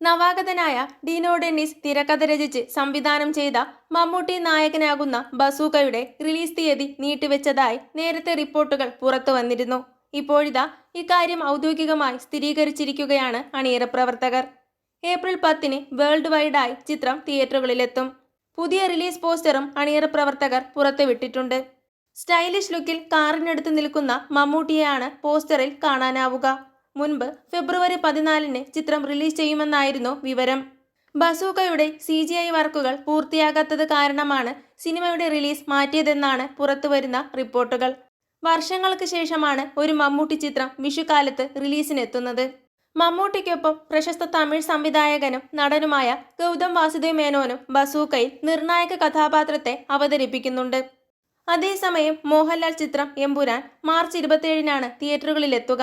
നവാഗതനായ dino Dennis തിരക്കഥ രചിച്ച് സംവിധാനം ചെയ്ത മമ്മൂട്ടി നായകനാകുന്ന ബസൂക്കയുടെ റിലീസ് തീയതി നീട്ടിവെച്ചതായി നേരത്തെ റിപ്പോർട്ടുകൾ പുറത്തു വന്നിരുന്നു. ഇപ്പോഴിതാ ഇക്കാര്യം ഔദ്യോഗികമായി സ്ഥിരീകരിച്ചിരിക്കുകയാണ് അണിയറ പ്രവർത്തകർ. ഏപ്രിൽ പത്തിന് വേൾഡ് വൈഡായി ചിത്രം തിയേറ്ററുകളിലെത്തും. പുതിയ റിലീസ് പോസ്റ്ററും അണിയറ പ്രവർത്തകർ പുറത്തുവിട്ടിട്ടുണ്ട്. സ്റ്റൈലിഷ് ലുക്കിൽ കാറിനടുത്ത് നിൽക്കുന്ന മമ്മൂട്ടിയെയാണ് പോസ്റ്ററിൽ കാണാനാവുക. മുൻപ് ഫെബ്രുവരി പതിനാലിന് ചിത്രം റിലീസ് ചെയ്യുമെന്നായിരുന്നു വിവരം. ബസൂക്കയുടെ സി ജി ഐ വർക്കുകൾ പൂർത്തിയാകാത്തത് കാരണമാണ് സിനിമയുടെ റിലീസ് മാറ്റിയതെന്നാണ് പുറത്തുവരുന്ന റിപ്പോർട്ടുകൾ. വർഷങ്ങൾക്ക് ശേഷമാണ് ഒരു മമ്മൂട്ടി ചിത്രം വിഷുക്കാലത്ത് റിലീസിനെത്തുന്നത്. മമ്മൂട്ടിക്കൊപ്പം പ്രശസ്ത തമിഴ് സംവിധായകനും നടനുമായ ഗൗതം വാസുദേവ് മേനോനും ബസൂക്കയിൽ നിർണായക കഥാപാത്രത്തെ അവതരിപ്പിക്കുന്നുണ്ട്. അതേസമയം മോഹൻലാൽ ചിത്രം എമ്പുരാൻ മാർച്ച് ഇരുപത്തിയേഴിനാണ് തിയേറ്ററുകളിലെത്തുക.